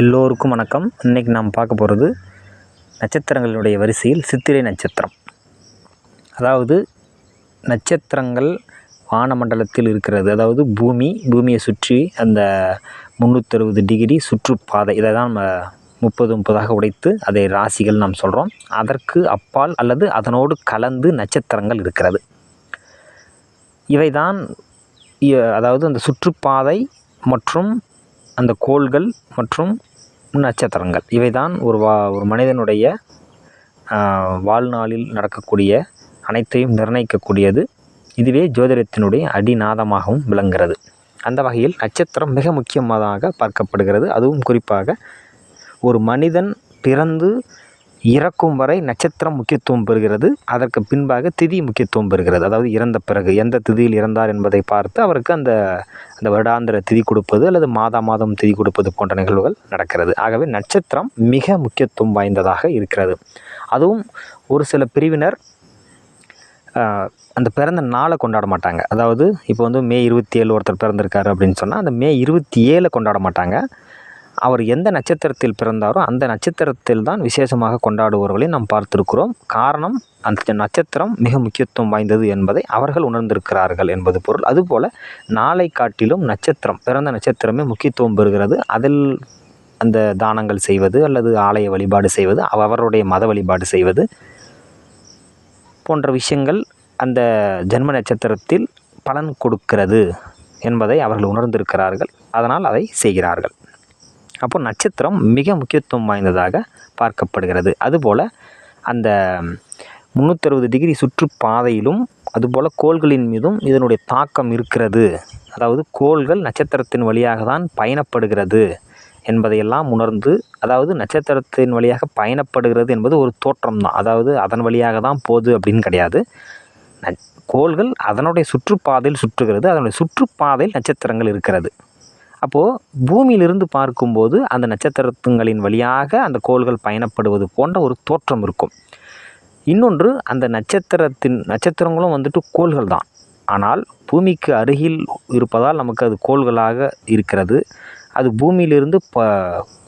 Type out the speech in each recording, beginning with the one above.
எல்லோருக்கும் வணக்கம். இன்றைக்கி நாம் பார்க்க போகிறது நட்சத்திரங்களுடைய வரிசையில் சித்திரை நட்சத்திரம். அதாவது நட்சத்திரங்கள் வானமண்டலத்தில் இருக்கிறது. அதாவது பூமி பூமியை சுற்றி அந்த முந்நூற்றறுபது டிகிரி சுற்றுப்பாதை இதை தான் நம்ம முப்பது முப்பதாக உடைத்து அதை ராசிகள் நாம் சொல்கிறோம் அதற்கு அப்பால் அல்லது அதனோடு கலந்து நட்சத்திரங்கள் இருக்கிறது. இவைதான் அதாவது அந்த சுற்றுப்பாதை மற்றும் அந்த கோள்கள் மற்றும் நட்சத்திரங்கள். இவைதான் ஒரு வா ஒரு மனிதனுடைய வாழ்நாளில் நடக்கக்கூடிய அனைத்தையும் நிர்ணயிக்கக்கூடியது. இதுவே ஜோதிடத்தினுடைய அடிநாதமாகவும் விளங்குகிறது. அந்த வகையில் நட்சத்திரம் மிக முக்கியமாக பார்க்கப்படுகிறது. அதுவும் குறிப்பாக ஒரு மனிதன் பிறந்து இறக்கும் வரை நட்சத்திரம் முக்கியத்துவம் பெறுகிறது. அதற்கு பின்பாக திதி முக்கியத்துவம் பெறுகிறது. அதாவது இறந்த பிறகு எந்த திதியில் இறந்தார் என்பதை பார்த்து அவருக்கு அந்த அந்த வருடாந்திர திதி கொடுப்பது அல்லது மாதா மாதம் திதி கொடுப்பது போன்ற நிகழ்வுகள் நடக்கிறது. ஆகவே நட்சத்திரம் மிக முக்கியத்துவம் வாய்ந்ததாக இருக்கிறது. அதுவும் ஒரு சில பிரிவினர் அந்த பிறந்த நாளை கொண்டாட மாட்டாங்க. அதாவது இப்போ வந்து மே இருபத்தி ஏழு ஒருத்தர் பிறந்திருக்காரு அப்படின்னு சொன்னால் அந்த மே இருபத்தி ஏழை கொண்டாட மாட்டாங்க. அவர் எந்த நட்சத்திரத்தில் பிறந்தாரோ அந்த நட்சத்திரத்தில் தான் விசேஷமாக கொண்டாடுபவர்களை நாம் பார்த்திருக்கிறோம். காரணம் அந்த நட்சத்திரம் மிக முக்கியத்துவம் வாய்ந்தது என்பதை அவர்கள் உணர்ந்திருக்கிறார்கள் என்பது பொருள். அதுபோல் நாளை காட்டிலும் நட்சத்திரம் பிறந்த நட்சத்திரமே முக்கியத்துவம் பெறுகிறது. அதில் அந்த தானங்கள் செய்வது அல்லது ஆலய வழிபாடு செய்வது அவருடைய மத வழிபாடு செய்வது போன்ற விஷயங்கள் அந்த ஜென்ம நட்சத்திரத்தில் பலன் கொடுக்கிறது என்பதை அவர்கள் உணர்ந்திருக்கிறார்கள். அதனால் அதை செய்கிறார்கள். அப்போ நட்சத்திரம் மிக முக்கியத்துவம் வாய்ந்ததாக பார்க்கப்படுகிறது. அதுபோல் அந்த முந்நூற்றறுபது டிகிரி சுற்றுப்பாதையிலும் அதுபோல் கோள்களின் மீதும் இதனுடைய தாக்கம் இருக்கிறது. அதாவது கோள்கள் நட்சத்திரத்தின் வழியாக தான் பயணப்படுகிறது என்பதையெல்லாம் உணர்ந்து அதாவது நட்சத்திரத்தின் வழியாக பயணப்படுகிறது என்பது ஒரு தோற்றம் தான் அதாவது அதன் வழியாக தான் போகுது அப்படின்னு கிடையாது. கோள்கள் அதனுடைய சுற்றுப்பாதையில் சுற்றுகிறது. அதனுடைய சுற்றுப்பாதையில் நட்சத்திரங்கள் இருக்கிறது. அப்போது பூமியிலிருந்து பார்க்கும்போது அந்த நட்சத்திரத்துங்களின் வழியாக அந்த கோள்கள் பயணப்படுவது போன்ற ஒரு தோற்றம் இருக்கும். இன்னொன்று அந்த நட்சத்திரத்தின் நட்சத்திரங்களும் வந்துட்டு கோள்கள் தான். ஆனால் பூமிக்கு அருகில் இருப்பதால் நமக்கு அது கோள்களாக இருக்கிறது. அது பூமியிலிருந்து ப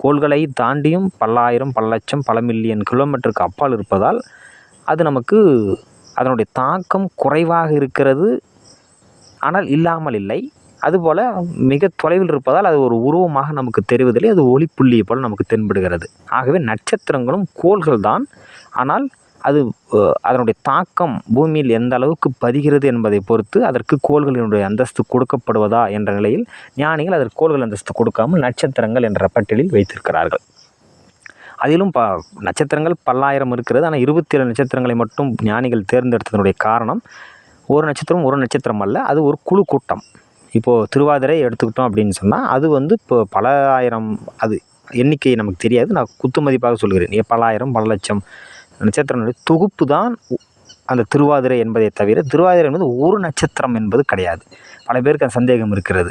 கோள்களை தாண்டியும் பல்லாயிரம் பல லட்சம் பல மில்லியன் கிலோமீட்டருக்கு அப்பால் இருப்பதால் அது நமக்கு அதனுடைய தாக்கம் குறைவாக இருக்கிறது. ஆனால் இல்லாமல் இல்லை. அதுபோல் மிக தொலைவில் இருப்பதால் அது ஒரு உருவமாக நமக்கு தெரிவதில்லை. அது ஒளிப்புள்ளியை போல் நமக்கு தென்படுகிறது. ஆகவே நட்சத்திரங்களும் கோள்கள் தான். ஆனால் அது அதனுடைய தாக்கம் பூமியில் எந்த அளவுக்கு பதிகிறது என்பதை பொறுத்து அதற்கு கோள்களினுடைய அந்தஸ்து கொடுக்கப்படுவதா என்ற நிலையில் ஞானிகள் அதற்கு கோள்கள் அந்தஸ்து கொடுக்காமல் நட்சத்திரங்கள் என்ற பட்டியலில் வைத்திருக்கிறார்கள். அதிலும் ப நட்சத்திரங்கள் பல்லாயிரம் இருக்கிறது. ஆனால் இருபத்தி ஏழு நட்சத்திரங்களை மட்டும் ஞானிகள் தேர்ந்தெடுத்ததனுடைய காரணம் ஒரு நட்சத்திரம் ஒரு நட்சத்திரம் அல்ல. அது ஒரு குழு கூட்டம். இப்போது திருவாதிரை எடுத்துக்கிட்டோம் அப்படின்னு சொன்னால் அது வந்து இப்போ பல ஆயிரம் அது எண்ணிக்கை நமக்கு தெரியாது. நான் குத்து மதிப்பாக சொல்கிறேன். பல ஆயிரம் பல லட்சம் நட்சத்திரங்களுடைய தொகுப்பு தான் அந்த திருவாதிரை என்பதை தவிர திருவாதிரை என்பது ஒரு நட்சத்திரம் என்பது கிடையாது. பல பேருக்கு அந்த சந்தேகம் இருக்கிறது.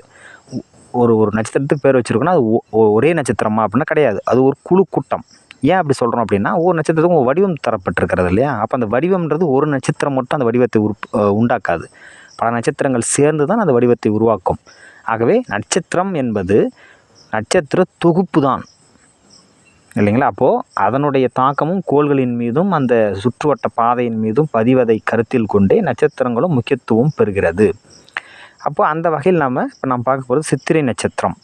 ஒரு ஒரு நட்சத்திரத்துக்கு பேர் வச்சுருக்கோன்னா அது ஒ- ஒரே நட்சத்திரமா அப்படின்னா கிடையாது. அது ஒரு குழு கூட்டம். ஏன் அப்படி சொல்கிறோம் அப்படின்னா ஒவ்வொரு நட்சத்திரத்துக்கும் வடிவம் தரப்பட்டிருக்கிறது இல்லையா? அப்போ அந்த வடிவம்ன்றது ஒரு நட்சத்திரம் மட்டும் அந்த வடிவத்தை உருப் உண்டாக்காது. பல நட்சத்திரங்கள் சேர்ந்து தான் அந்த வடிவத்தை உருவாக்கும். ஆகவே நட்சத்திரம் என்பது நட்சத்திர தொகுப்பு தான் இல்லைங்களா? அப்போது அதனுடைய தாக்கமும் கோள்களின் மீதும் அந்த சுற்றுவட்ட பாதையின் மீதும் பதிவதை கருத்தில் கொண்டே நட்சத்திரங்களும் முக்கியத்துவம் பெறுகிறது. அப்போது அந்த வகையில் நாம் இப்போ நாம் பார்க்க போகிறது சித்திரை நட்சத்திரம்.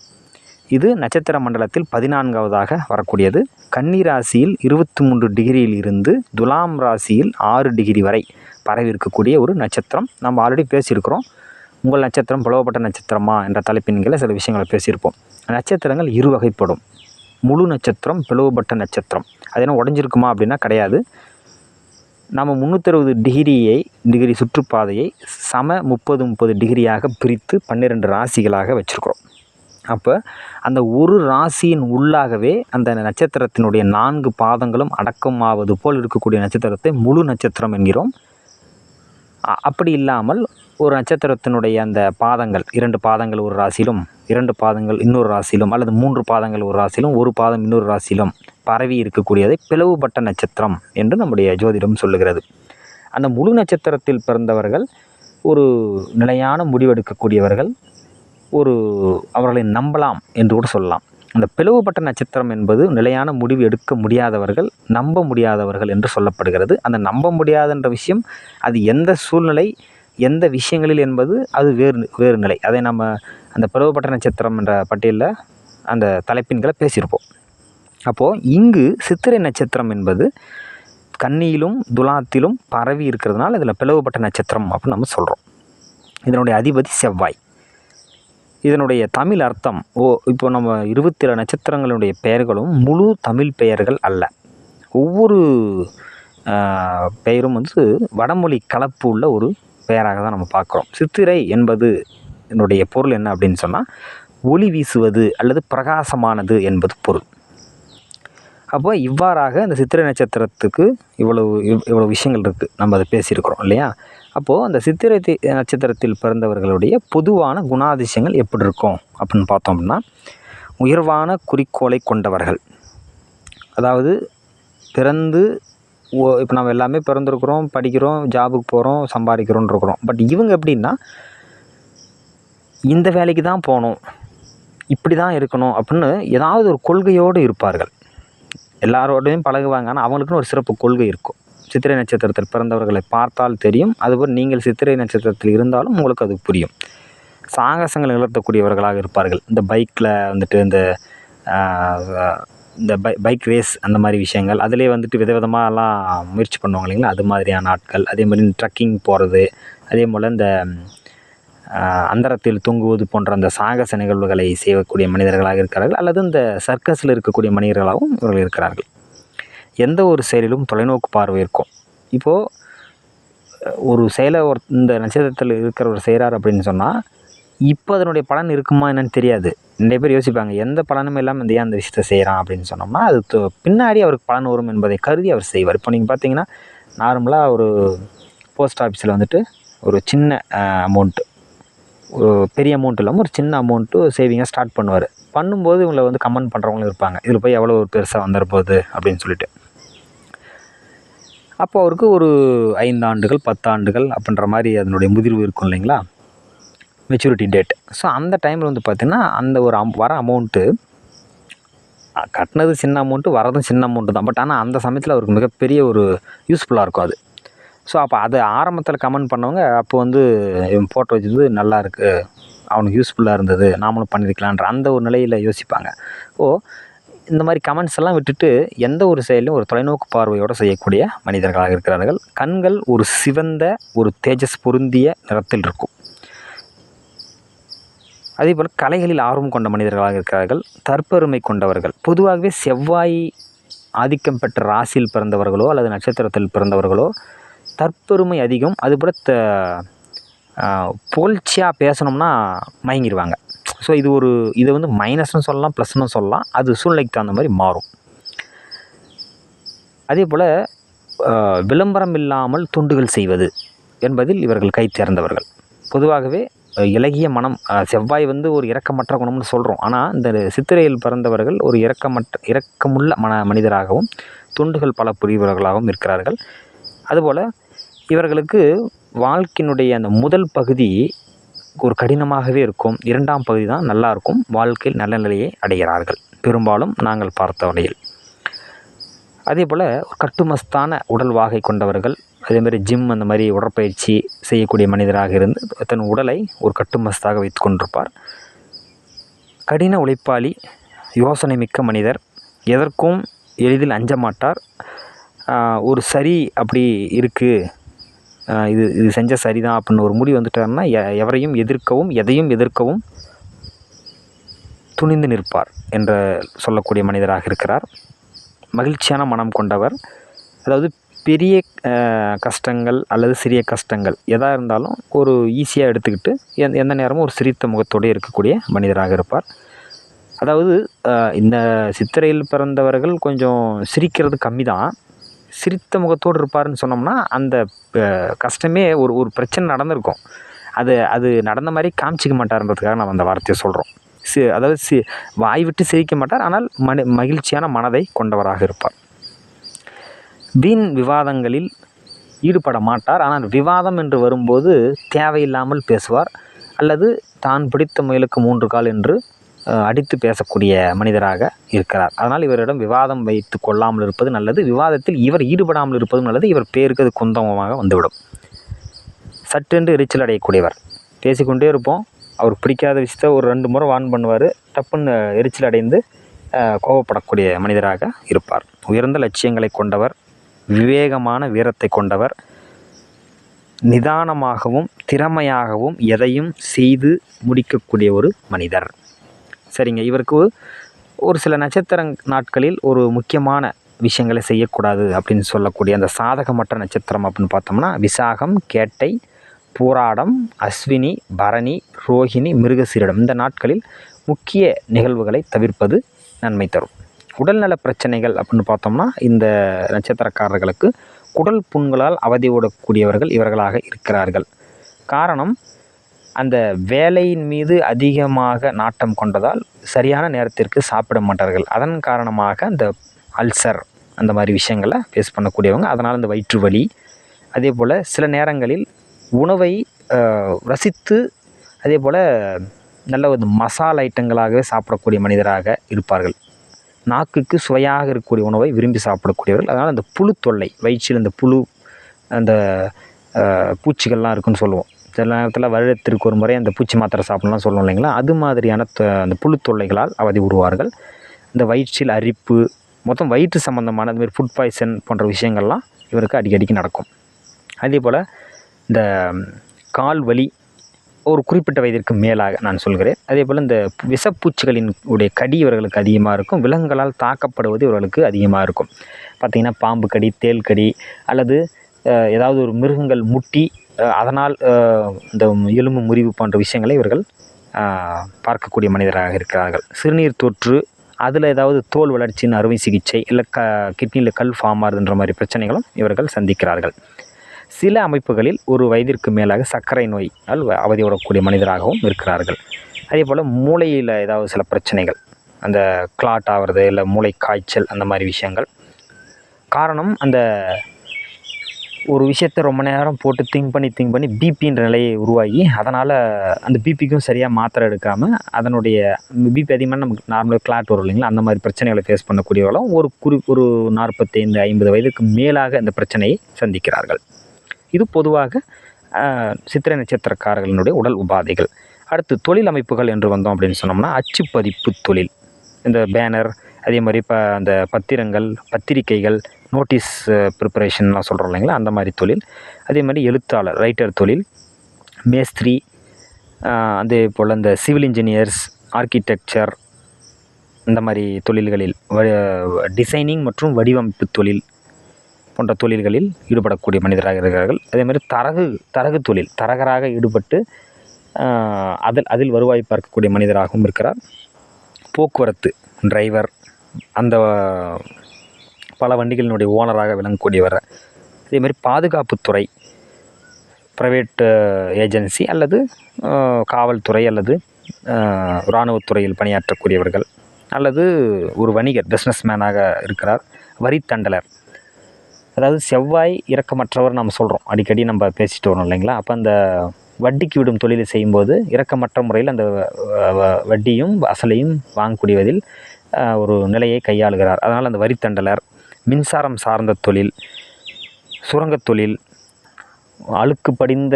இது நட்சத்திர மண்டலத்தில் பதினான்காவதாக வரக்கூடியது. கன்னி ராசியில் இருபத்தி மூன்று டிகிரியில் இருந்து துலாம் ராசியில் ஆறு டிகிரி வரை. பரவி இருக்கக்கூடிய ஒரு நட்சத்திரம். நம்ம ஆல்ரெடி பேசியிருக்கிறோம். உங்கள் நட்சத்திரம் பிளவுபட்ட நட்சத்திரமா என்ற தலைப்பின் கீழே சில விஷயங்களை பேசியிருப்போம். நட்சத்திரங்கள் இரு வகைப்படும் முழு நட்சத்திரம் பிளவுபட்ட நட்சத்திரம். அது என்ன உடஞ்சிருக்குமா அப்படின்னா கிடையாது. நம்ம முந்நூற்றறுபது டிகிரியை டிகிரி சுற்றுப்பாதையை சம முப்பது முப்பது டிகிரியாக பிரித்து பன்னிரெண்டு ராசிகளாக வச்சுருக்கிறோம். அப்போ அந்த ஒரு ராசியின் உள்ளாகவே அந்த நட்சத்திரத்தினுடைய நான்கு பாதங்களும் அடக்கமாவது போல் இருக்கக்கூடிய நட்சத்திரத்தை முழு நட்சத்திரம் என்கிறோம். அப்படி இல்லாமல் ஒரு நட்சத்திரத்தினுடைய அந்த பாதங்கள் இரண்டு பாதங்கள் ஒரு ராசியிலும் இரண்டு பாதங்கள் இன்னொரு ராசியிலும் அல்லது மூன்று பாதங்கள் ஒரு ராசியிலும் ஒரு பாதம் இன்னொரு ராசியிலும் பரவி இருக்கக்கூடியதை பிளவுபட்ட நட்சத்திரம் என்று நம்முடைய ஜோதிடம் சொல்லுகிறது. அந்த முழு நட்சத்திரத்தில் பிறந்தவர்கள் ஒரு நிலையான முடிவெடுக்கக்கூடியவர்கள் ஒரு அவர்களை நம்பலாம் என்று கூட சொல்லலாம். அந்த பிளவுபட்ட நட்சத்திரம் என்பது நிலையான முடிவு எடுக்க முடியாதவர்கள் நம்ப முடியாதவர்கள் என்று சொல்லப்படுகிறது. அந்த நம்ப முடியாதன்ற விஷயம் அது எந்த சூழ்நிலை எந்த விஷயங்களில் என்பது அது வேறு வேறு நிலை. அதை நம்ம அந்த பிளவுபட்ட நட்சத்திரம் என்ற பட்டியலில் அந்த தலைப்பின்களை பேசியிருப்போம். அப்போது இங்கு சித்திரை நட்சத்திரம் என்பது கன்னியிலும் துலாத்திலும் பரவி இருக்கிறதுனால இதில் பிளவுபட்ட நட்சத்திரம் அப்படின்னு நம்ம சொல்கிறோம் இதனுடைய அதிபதி செவ்வாய். இதனுடைய தமிழ் அர்த்தம் ஓ இப்போ நம்ம இருபத்தேழு நட்சத்திரங்களுடைய பெயர்களும் முழு தமிழ் பெயர்கள் அல்ல. ஒவ்வொரு பெயரும் வந்து வடமொழி கலப்பு உள்ள ஒரு பெயராக தான் நம்ம பார்க்குறோம். சித்திரை என்பது என்னுடைய பொருள் என்ன அப்படின்னு சொன்னால் ஒளி வீசுவது அல்லது பிரகாசமானது என்பது பொருள். அப்போ இவ்வாறாக இந்த சித்திரை நட்சத்திரத்துக்கு இவ்வளவு இவ்- இவ்வளவு விஷயங்கள் இருக்குது நம்ம அதை பேசியிருக்கிறோம் இல்லையா? அப்போது அந்த சித்திரை நட்சத்திரத்தில் பிறந்தவர்களுடைய பொதுவான குணாதிசயங்கள் எப்படி இருக்கும் அப்படின்னு பார்த்தோம்னா உயர்வான குறிக்கோளை கொண்டவர்கள். அதாவது பிறந்து ஓ இப்போ நம்ம எல்லாமே பிறந்திருக்கிறோம் படிக்கிறோம் ஜாபுக்கு போகிறோம் சம்பாதிக்கிறோன்னு இருக்கிறோம். பட் இவங்க எப்படின்னா இந்த வேலைக்கு தான் போகணும் இப்படி தான் இருக்கணும் அப்படின்னு ஏதாவது ஒரு கொள்கையோடு இருப்பார்கள். எல்லாரோடையும் பழகுவாங்க. ஆனால் அவங்களுக்குன்னு ஒரு சிறப்பு கொள்கை இருக்கும். சித்திரை நட்சத்திரத்தில் பிறந்தவர்களை பார்த்தால் தெரியும். அதுபோல் நீங்கள் சித்திரை நட்சத்திரத்தில் இருந்தாலும் உங்களுக்கு அது புரியும். சாகசங்கள் நிகழ்த்தக்கூடியவர்களாக இருப்பார்கள். இந்த பைக்கில் வந்துட்டு இந்த இந்த பை பைக் ரேஸ் அந்த மாதிரி விஷயங்கள். அதிலே வந்துட்டு விதவிதமாகலாம் முயற்சி பண்ணுவாங்க இல்லைங்களா? அது மாதிரியான ஆட்கள். அதே மாதிரி ட்ரக்கிங் போகிறது. அதே போல் இந்த அந்தரத்தில் தொங்குவது போன்ற அந்த சாகச நிகழ்வுகளை செய்யக்கூடிய மனிதர்களாக இருக்கிறார்கள் அல்லது இந்த சர்க்கஸில் இருக்கக்கூடிய மனிதர்களாகவும் இவர்கள் இருக்கிறார்கள். எந்த ஒரு செயலிலும் தொலைநோக்கு பார்வை இருக்கும். இப்போது ஒரு செயலை ஒரு இந்த நட்சத்திரத்தில் இருக்கிறவர் செய்கிறார் அப்படின்னு சொன்னால் இப்போ அதனுடைய பலன் இருக்குமா என்னன்னு தெரியாது. நிறைய பேர் யோசிப்பாங்க எந்த பலனும் இல்லாமல் இந்த ஏன் அந்த விஷயத்தை செய்கிறான் அப்படின்னு சொன்னோம்னா அது பின்னாடி அவருக்கு பலன் வரும் என்பதை கருதி அவர் செய்வார். இப்போ நீங்கள் பார்த்தீங்கன்னா நார்மலாக ஒரு போஸ்ட் ஆஃபீஸில் வந்துட்டு ஒரு சின்ன அமௌண்ட்டு பெரிய அமௌண்ட் இல்லாமல் ஒரு சின்ன அமௌண்ட்டு சேவிங்காக ஸ்டார்ட் பண்ணுவார். பண்ணும்போது இவங்களை வந்து கமெண்ட் பண்ணுறவங்களும் இருப்பாங்க. இதில் போய் எவ்வளோ ஒரு பெருசாக வந்துட போகுது அப்படின்னு சொல்லிட்டு. அப்போ அவருக்கு ஒரு ஐந்து ஆண்டுகள் பத்து ஆண்டுகள் அப்படின்ற மாதிரி அதனுடைய முதிர்வு இருக்கும் இல்லைங்களா? மெச்சூரிட்டி டேட் ஸோ அந்த டைமில் வந்து பார்த்திங்கன்னா அந்த ஒரு அம் வர அமௌண்ட்டு கட்டினது சின்ன அமௌண்ட்டு வரதும் சின்ன அமௌண்ட்டு தான். பட் ஆனால் அந்த சமயத்தில் அவருக்கு மிகப்பெரிய ஒரு யூஸ்ஃபுல்லாக இருக்கும் அது. ஸோ அப்போ அது ஆரம்பத்தில் கமெண்ட் பண்ணவங்க அப்போ வந்து இவன் போட்டோ வச்சது நல்லா அவனுக்கு யூஸ்ஃபுல்லாக இருந்தது நாமளும் பண்ணியிருக்கலான்ற அந்த ஒரு நிலையில் யோசிப்பாங்க. ஓ இந்த மாதிரி கமெண்ட்ஸ் எல்லாம் விட்டுட்டு எந்த ஒரு செயலையும் ஒரு தொலைநோக்கு பார்வையோடு செய்யக்கூடிய மனிதர்களாக இருக்கிறார்கள். கண்கள் ஒரு சிவந்த ஒரு தேஜஸ் பொருந்திய நிறத்தில் இருக்கும். அதே போல் கலைகளில் ஆர்வம் கொண்ட மனிதர்களாக இருக்கிறார்கள் தற்பெருமை கொண்டவர்கள். பொதுவாகவே செவ்வாய் ஆதிக்கம் பெற்ற ராசியில் பிறந்தவர்களோ அல்லது நட்சத்திரத்தில் பிறந்தவர்களோ தற்பெருமை அதிகம். அதுபோல் த புகழ்ச்சியாக பேசணும்னா மயங்கிடுவாங்க ஸோ இது ஒரு இதை வந்து மைனஸ்னு சொல்லலாம் ப்ளஸ்னு சொல்லலாம். அது சூழ்நிலைக்கு தகுந்த மாதிரி மாறும். அதே போல் விளம்பரம் இல்லாமல் துண்டுகள் செய்வது என்பதில் இவர்கள் கை தேர்ந்தவர்கள். பொதுவாகவே இலகிய இளகிய மனம் செவ்வாய் வந்து ஒரு இரக்கமற்ற குணம்னு சொல்கிறோம் ஆனால் இந்த சித்திரையில் பிறந்தவர்கள் ஒரு இரக்கமற்ற இரக்கமுள்ள மன மனிதராகவும் துண்டுகள் பல புரிபவர்களாகவும் இருக்கிறார்கள். அதுபோல் இவர்களுக்கு வாழ்க்கையினுடைய அந்த முதல் பகுதி ஒரு கடினமாகவே இருக்கும். இரண்டாம் பகுதி தான் நல்லாயிருக்கும். வாழ்க்கையில் நல்ல நிலையை அடைகிறார்கள். பெரும்பாலும் நாங்கள் பார்த்த வகையில். அதே போல் ஒரு கட்டுமஸ்தான உடல் வாகை கொண்டவர்கள் அதேமாதிரி ஜிம் அந்த மாதிரி உடற்பயிற்சி செய்யக்கூடிய மனிதராக இருந்து தன் உடலை ஒரு கட்டுமஸ்தாக வைத்து கொண்டிருப்பார். கடின உழைப்பாளி யோசனை மிக்க மனிதர் எதற்கும் எளிதில் அஞ்ச மாட்டார். ஒரு சரி அப்படி இருக்குது இது இது செஞ்ச சரிதான் அப்படின்னு ஒரு முடிவு வந்துட்டாருன்னா எ- எவரையும் எதிர்க்கவும் எதையும் எதிர்க்கவும் துணிந்து நிற்பார் என்று சொல்லக்கூடிய மனிதராக இருக்கிறார். மகிழ்ச்சியான மனம் கொண்டவர். அதாவது பெரிய கஷ்டங்கள் அல்லது சிறிய கஷ்டங்கள் எதாக இருந்தாலும் ஒரு ஈஸியாக எடுத்துக்கிட்டு எந்த எந்த நேரமும் ஒரு சிரித்த முகத்தோடு இருக்கக்கூடிய மனிதராக இருப்பார். அதாவது இந்த சித்திரையில் பிறந்தவர்கள் கொஞ்சம் சிரிக்கிறது கம்மி தான் சிரித்த முகத்தோடு இருப்பாருன்னு சொன்னோம்னா அந்த கஷ்டமே ஒரு ஒரு பிரச்சனை நடந்திருக்கும். அது அது நடந்த மாதிரி காமிச்சிக்க மாட்டார்ன்றதுக்காக நம்ம அந்த வார்த்தையை சொல்கிறோம் சி அதாவது சி வாய் விட்டு சிரிக்க மாட்டார் ஆனால் மனி மகிழ்ச்சியான மனதை கொண்டவராக இருப்பார். வீண் விவாதங்களில் ஈடுபட மாட்டார் ஆனால் விவாதம் என்று வரும்போது தேவையில்லாமல் பேசுவார் அல்லது தான் பிடித்த முயலுக்கு மூன்று கால் என்று அடித்து பேசக்கூடிய மனிதராக இருக்கிறார். அதனால் இவரிடம் விவாதம் வைத்து கொள்ளாமல் இருப்பது நல்லது. விவாதத்தில் இவர் ஈடுபடாமல் இருப்பதும் நல்லது. இவர் பேருக்கு அது குந்தமமாக வந்துவிடும். சட்டென்று எரிச்சல் அடையக்கூடியவர். பேசிக்கொண்டே இருப்போம். அவருக்கு பிடிக்காத விஷயத்த ஒரு ரெண்டு முறை வான் பண்ணுவார். டப்புன்னு எரிச்சல் அடைந்து கோபப்படக்கூடிய மனிதராக இருப்பார். உயர்ந்த லட்சியங்களை கொண்டவர் விவேகமான வீரத்தை கொண்டவர் நிதானமாகவும் திறமையாகவும் எதையும் செய்து முடிக்கக்கூடிய ஒரு மனிதர். சரிங்க. இவருக்கு ஒரு சில நட்சத்திர நாட்களில் ஒரு முக்கியமான விஷயங்களை செய்யக்கூடாது அப்படின்னு சொல்லக்கூடிய அந்த சாதகமற்ற நட்சத்திரம் அப்படின்னு பார்த்தோம்னா விசாகம் கேட்டை பூராடம் அஸ்வினி பரணி ரோஹிணி மிருகசீரிடம். இந்த நாட்களில் முக்கிய நிகழ்வுகளை தவிர்ப்பது நன்மை தரும். உடல்நல பிரச்சனைகள் அப்படின்னு பார்த்தோம்னா இந்த நட்சத்திரக்காரர்களுக்கு குடல் புண்களால் அவதியோடக்கூடியவர்கள் இவர்களாக இருக்கிறார்கள். காரணம் அந்த வேலையின் மீது அதிகமாக நாட்டம் கொண்டதால் சரியான நேரத்திற்கு சாப்பிட மாட்டார்கள். அதன் காரணமாக அந்த அல்சர் அந்த மாதிரி விஷயங்களை ஃபேஸ் பண்ணக்கூடியவங்க அதனால் அந்த வயிற்று வலி அதே போல் சில நேரங்களில் உணவை ரசித்து அதே போல் நல்ல ஒரு மசாலா ஐட்டங்களாகவே சாப்பிடக்கூடிய மனிதராக இருப்பார்கள். நாக்குக்கு சுவையாக இருக்கக்கூடிய உணவை விரும்பி சாப்பிடக்கூடியவர்கள். அதனால் அந்த புழு தொல்லை வயிற்றில் அந்த புழு அந்த பூச்சிகள்லாம் இருக்குன்னு சொல்லுவோம். சில நேரத்தில் வருடத்திற்கு ஒரு முறை அந்த பூச்சி மாத்திரை சாப்பிட்லாம் சொல்லுவோம் இல்லைங்களா? அது மாதிரியான த அந்த புழு தொல்லைகளால் அவதி உருவார்கள். இந்த வயிற்றில் அரிப்பு மொத்தம் வயிற்று சம்பந்தமான அதுமாரி ஃபுட் பாய்சன் போன்ற விஷயங்கள்லாம் இவருக்கு அடிக்கடிக்கு நடக்கும். அதே போல் இந்த கால் வலி ஒரு குறிப்பிட்ட வயதிற்கு மேலாக நான் சொல்கிறேன். அதே போல் இந்த விஷப்பூச்சிகளின் உடைய கடி இவர்களுக்கு அதிகமாக இருக்கும். விலங்குகளால் தாக்கப்படுவது இவர்களுக்கு அதிகமாக இருக்கும். பார்த்திங்கன்னா பாம்பு கடி தேள் கடி அல்லது ஏதாவது ஒரு மிருகங்கள் முட்டி அதனால் இந்த எலும்பு முறிவு போன்ற விஷயங்களை இவர்கள் பார்க்கக்கூடிய மனிதராக இருக்கிறார்கள். சிறுநீர் தொற்று அதில் ஏதாவது தோல் வளர்ச்சியின் அறுவை சிகிச்சை இல்லை க கிட்னியில் கல் ஃபார்ம் ஆகுதுன்ற மாதிரி பிரச்சனைகளும் இவர்கள் சந்திக்கிறார்கள். சில அமைப்புகளில் ஒரு வயதிற்கு மேலாக சர்க்கரை நோயால் அவதியோடக்கூடிய மனிதராகவும் இருக்கிறார்கள். அதே போல் மூளையில் ஏதாவது சில பிரச்சனைகள் அந்த கிளாட் ஆகிறது இல்லை மூளை காய்ச்சல் அந்த மாதிரி விஷயங்கள். காரணம் அந்த ஒரு விஷயத்தை ரொம்ப நேரம் போட்டு திங்க் பண்ணி திங்க் பண்ணி பிபின்ற நிலையை உருவாகி அதனால் அந்த பிபிக்கும் சரியாக மாத்திரை எடுக்காமல் அதனுடைய பிபி அதிகமாக நமக்கு நார்மலாக கிளாட் வரும் இல்லைங்களா? அந்த மாதிரி பிரச்சனைகளை ஃபேஸ் பண்ணக்கூடியவர்களும் ஒரு குறி ஒரு நாற்பத்தைந்து ஐம்பது வயதுக்கு மேலாக இந்த பிரச்சனையை சந்திக்கிறார்கள். இது பொதுவாக சித்திரை நட்சத்திரக்காரர்களுடைய உடல் உபாதைகள். அடுத்து தொழில் அமைப்புகள் என்று வந்தோம் அப்படின்னு சொன்னோம்னா அச்சுப்பதிப்பு தொழில். இந்த பேனர் அதே மாதிரி இப்போ அந்த பத்திரங்கள் பத்திரிக்கைகள் நோட்டீஸ் ப்ரிப்பரேஷன்லாம் சொல்கிறோம் இல்லைங்களா? அந்த மாதிரி தொழில். அதே மாதிரி எழுத்தாளர் ரைட்டர் தொழில் மேஸ்திரி அதே போல் இந்த சிவில் இன்ஜினியர்ஸ் ஆர்கிடெக்சர் இந்த மாதிரி தொழில்களில் டிசைனிங் மற்றும் வடிவமைப்பு தொழில் போன்ற தொழில்களில் ஈடுபடக்கூடிய மனிதராக இருக்கிறார்கள். அதே மாதிரி தரகு தரகு தொழில் தரகராக ஈடுபட்டு அதில் அதில் வருவாய் பார்க்கக்கூடிய மனிதராகவும் இருக்கிறார். போக்குவரத்து டிரைவர் அந்த பல வண்டிகளினுடைய ஓனராக விளங்கக்கூடியவர். அதே மாதிரி பாதுகாப்புத்துறை ப்ரைவேட்டு ஏஜென்சி uh, அல்லது uh, காவல்துறை அல்லது uh, இராணுவத்துறையில் பணியாற்றக்கூடியவர்கள் அல்லது ஒரு வணிகர் பிஸ்னஸ் மேனாக இருக்கிறார் வரித்தண்டலர் அதாவது செவ்வாய் இறக்கமற்றவர் நம்ம சொல்கிறோம் அடிக்கடி நம்ம பேசிட்டு வரோம் இல்லைங்களா? அப்போ அந்த வட்டிக்கு விடும் தொழிலை செய்யும்போது இறக்கமற்ற முறையில் அந்த வ- வ- வட்டியும் அசலையும் வாங்கக்கூடியதில் ஒரு நிலையை கையாளுகிறார். அதனால் அந்த வரித்தண்டலர் மின்சாரம் சார்ந்த தொழில் சுரங்கத் தொழில் அழுக்கு படிந்த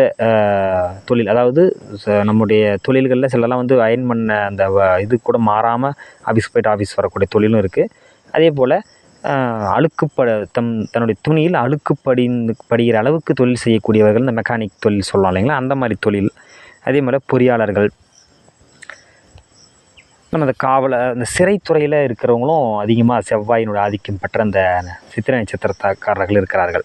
தொழில் அதாவது ச- நம்முடைய தொழில்களில் சிலலாம் வந்து அயன் பண்ண அந்த வ- இது கூட மாறாமல் ஆஃபீஸ் போய்ட்டு ஆஃபீஸ் வரக்கூடிய தொழிலும் இருக்குது அதே போல் அழுக்கு தம் தன்னுடைய துணியில் அழுக்கு படிந்து படிகிற அளவுக்கு தொழில் செய்யக்கூடியவர்கள் இந்த மெக்கானிக் தொழில் சொல்லலாம் இல்லைங்களா? அந்த மாதிரி தொழில். அதே மாதிரி பொறியாளர்கள் நம்ம அந்த காவல அந்த சிறைத்துறையில் இருக்கிறவங்களும் அதிகமாக செவ்வாயினுடைய ஆதிக்கம் பெற்ற அந்த சித்திரை நட்சத்திரக்காரர்கள் இருக்கிறார்கள்.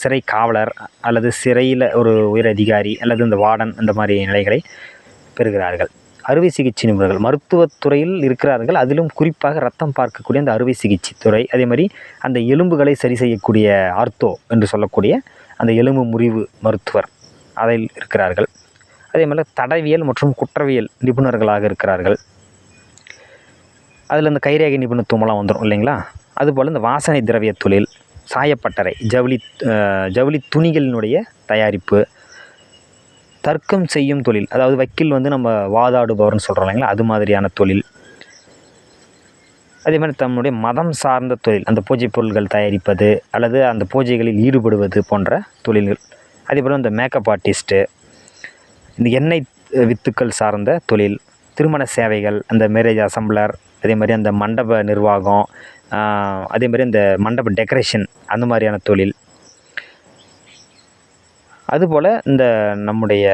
சிறை காவலர் அல்லது சிறையில் ஒரு உயர் அதிகாரி அல்லது இந்த வார்டன் அந்த மாதிரி நிலைகளை பெறுகிறார்கள். அறுவை சிகிச்சை நிபுணர்கள் மருத்துவத்துறையில் இருக்கிறார்கள். அதிலும் குறிப்பாக ரத்தம் பார்க்கக்கூடிய அந்த அறுவை சிகிச்சை துறை அதே மாதிரி அந்த எலும்புகளை சரி செய்யக்கூடிய ஆர்த்தோ என்று சொல்லக்கூடிய அந்த எலும்பு முறிவு மருத்துவர் அதில் இருக்கிறார்கள். அதே மாதிரி தடவியல் மற்றும் குற்றவியல் நிபுணர்களாக இருக்கிறார்கள். அதில் இந்த கைரேகை நிபுணத்துவமெல்லாம் வந்துடும் இல்லைங்களா? அதுபோல் இந்த வாசனை திரவிய தொழில் சாயப்பட்டறை ஜவுளி ஜவுளி துணிகளினுடைய தயாரிப்பு தர்க்கம் செய்யும் தொழில் அதாவது வக்கீல் வந்து நம்ம வாதாடுபவர்னு சொல்கிறோம் இல்லைங்களா? அது மாதிரியான தொழில். அதே மாதிரி தம்முடைய மதம் சார்ந்த தொழில் அந்த பூஜை பொருட்கள் தயாரிப்பது அல்லது அந்த பூஜைகளில் ஈடுபடுவது போன்ற தொழில்கள். அதே போல் இந்த மேக்கப் ஆர்டிஸ்ட்டு இந்த எண்ணெய் வித்துக்கள் சார்ந்த தொழில் திருமண சேவைகள் அந்த மேரேஜ் அசம்பிளர் அதே மாதிரி அந்த மண்டப நிர்வாகம் அதே மாதிரி இந்த மண்டப டெக்கரேஷன் அந்த மாதிரியான தொழில். அதுபோல் இந்த நம்முடைய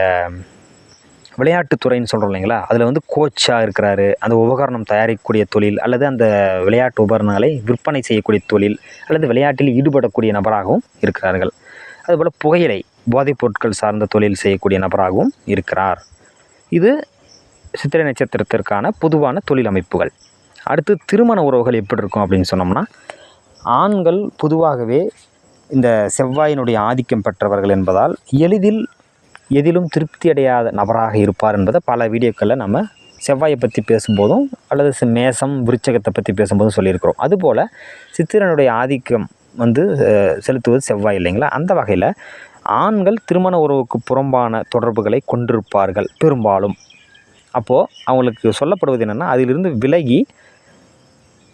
விளையாட்டுத்துறைன்னு சொல்கிறோம் இல்லைங்களா? அதில் வந்து கோச்சாக இருக்கிறாரு. அந்த உபகரணம் தயாரிக்கக்கூடிய தொழில் அல்லது அந்த விளையாட்டு உபகரணங்களை விற்பனை செய்யக்கூடிய தொழில் அல்லது விளையாட்டில் ஈடுபடக்கூடிய நபராகவும் இருக்கிறார்கள். அதுபோல் புகையிலை போதைப் பொருட்கள் சார்ந்த தொழில் செய்யக்கூடிய நபராகவும் இருக்கிறார். இது சித்திரை நட்சத்திரத்திற்கான பொதுவான தொழில் அமைப்புகள். அடுத்து திருமண உறவுகள் எப்படி இருக்கும் அப்படின்னு சொன்னோம்னா ஆண்கள் பொதுவாகவே இந்த செவ்வாயினுடைய ஆதிக்கம் பெற்றவர்கள் என்பதால் எளிதில் எதிலும் திருப்தி அடையாத நபராக இருப்பார் என்பதை பல வீடியோக்களில் நம்ம செவ்வாயை பற்றி பேசும்போதும் அல்லது மேசம் விருச்சகத்தை பற்றி பேசும்போதும் சொல்லியிருக்கிறோம். அதுபோல் சித்திரனுடைய ஆதிக்கம் வந்து செலுத்துவது செவ்வாய் இல்லைங்களா? அந்த வகையில் ஆண்கள் திருமண உறவுக்கு புறம்பான தொடர்புகளை கொண்டிருப்பார்கள் பெரும்பாலும். அப்போது அவங்களுக்கு சொல்லப்படுவது என்னென்னா அதிலிருந்து விலகி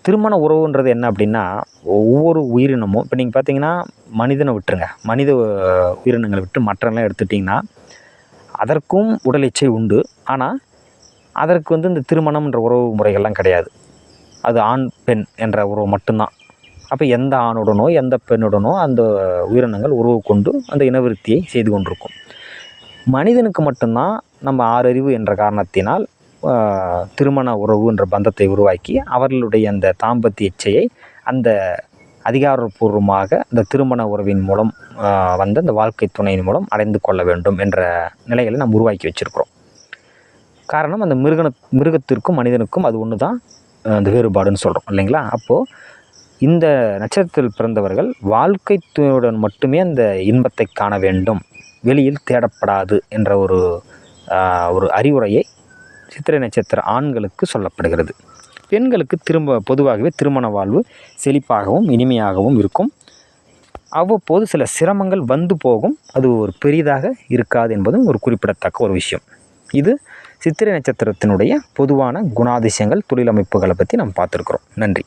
திருமண உறவுன்றது என்ன அப்படின்னா ஒவ்வொரு உயிரினமும் இப்போ நீங்கள் பார்த்தீங்கன்னா மனிதனை விட்டுருங்க. மனித உயிரினங்களை விட்டு மற்றெல்லாம் எடுத்துட்டிங்கன்னா அதற்கும் உடல் இச்சை உண்டு. ஆனால் அதற்கு வந்து இந்த திருமணம்ன்ற உறவு முறைகள்லாம் கிடையாது. அது ஆண் பெண் என்ற உறவு மட்டும்தான். அப்போ எந்த ஆணுடனோ எந்த பெண்ணுடனோ அந்த உயிரினங்கள் உறவு கொண்டு அந்த இனவிருத்தியை செய்து கொண்டிருக்கும். மனிதனுக்கு மட்டும்தான் நம்ம ஆறறிவு என்ற காரணத்தினால் திருமண உறவுன்ற பந்தத்தை உருவாக்கி அவர்களுடைய அந்த தாம்பத்திய இச்சையை அந்த அதிகாரப்பூர்வமாக இந்த திருமண உறவின் மூலம் வந்து அந்த வாழ்க்கை துணையின் மூலம் அடைந்து கொள்ள வேண்டும் என்ற நிலைகளை நாம் உருவாக்கி வச்சிருக்கிறோம். காரணம் அந்த மிருகன மிருகத்திற்கும் மனிதனுக்கும் அது ஒன்று தான் அந்த வேறுபாடுன்னு சொல்கிறோம் இல்லைங்களா? அப்போது இந்த நட்சத்திரத்தில் பிறந்தவர்கள் வாழ்க்கை துணையுடன் மட்டுமே அந்த இன்பத்தை காண வேண்டும். வெளியில் தேடப்படாது என்ற ஒரு ஒரு அறிவுரையை சித்திரை நட்சத்திர ஆண்களுக்கு சொல்லப்படுகிறது. பெண்களுக்கு திரும்ப பொதுவாகவே திருமண வாழ்வு செழிப்பாகவும் இனிமையாகவும் இருக்கும். அவ்வப்போது சில சிரமங்கள் வந்து போகும். அது ஒரு பெரிதாக இருக்காது என்பதும் ஒரு குறிப்பிடத்தக்க ஒரு விஷயம். இது சித்திரை நட்சத்திரத்தினுடைய பொதுவான குணாதிசயங்கள் தொழிலமைப்புகளை பற்றி நாம் பார்த்துருக்குறோம். நன்றி.